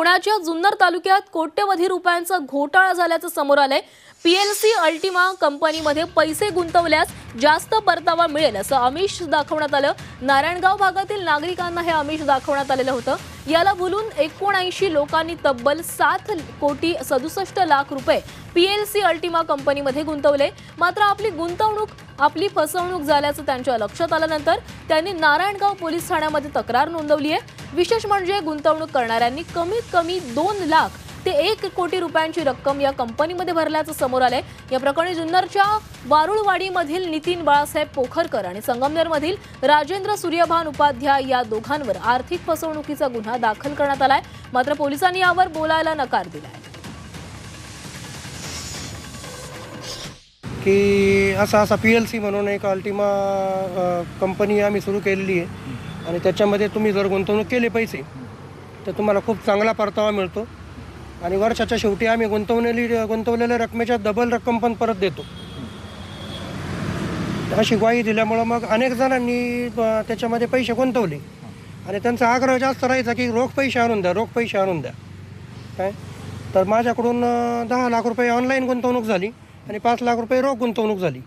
पुण्याच्या जुन्नर तालुक्यात कोट्यवधी रुपयांचा घोटाळा झाल्याचं समोर आलंय. पीएलसी अल्टिमा कंपनीमध्ये पैसे गुंतवल्यास जास्त परतावा मिळेल असं आमिष दाखवण्यात आलं. नारायणगाव भागातील नागरिकांना हे आमिष दाखवण्यात आलेलं होतं. याला बोलून एकोणऐंशी लोकांनी तब्बल सात कोटी सदुसष्ट लाख रुपये पीएलसी अल्टिमा कंपनीमध्ये गुंतवले. मात्र आपली गुंतवणूक आपली फसवणूक झाल्याचं त्यांच्या लक्षात आल्यानंतर त्यांनी नारायणगाव पोलीस ठाण्यामध्ये तक्रार नोंदवली आहे. विशेष म्हणजे गुंतवणूक करणाऱ्यांनी कमीत कमी दोन लाख ते एक कोटी रुपयांची रक्कम या कंपनीमध्ये भरल्याचं समोर आलंय. या प्रकरणी जुन्नरच्या वारुळवाडीमधील नितीन बाळासाहेब पोखरकर आणि संगमनेरमधील राजेंद्र सूर्यभान उपाध्याय या दोघांवर आर्थिक फसवणुकीचा गुन्हा दाखल करण्यात आलाय. मात्र पोलिसांनी यावर बोलायला नकार दिलाय. की असा असा पी एल सी म्हणून एक अल्टिमा कंपनी आम्ही सुरू केलेली आहे. आणि त्याच्यामध्ये तुम्ही जर गुंतवणूक केले पैसे तर तुम्हाला खूप चांगला परतावा मिळतो. आणि वर्षाच्या शेवटी आम्ही गुंतवलेली गुंतवलेल्या रकमेच्या डबल रक्कम पण परत देतो. अशी ग्वाही दिल्यामुळं मग अनेक जणांनी त्याच्यामध्ये पैसे गुंतवले. आणि त्यांचा आग्रह जास्त राहायचा की रोख पैसे आणून द्या रोख पैसे आणून द्या. काय? तर माझ्याकडून दहा लाख रुपये ऑनलाईन गुंतवणूक झाली आणि पाच लाख रुपये रोख गुंतवणूक झाली.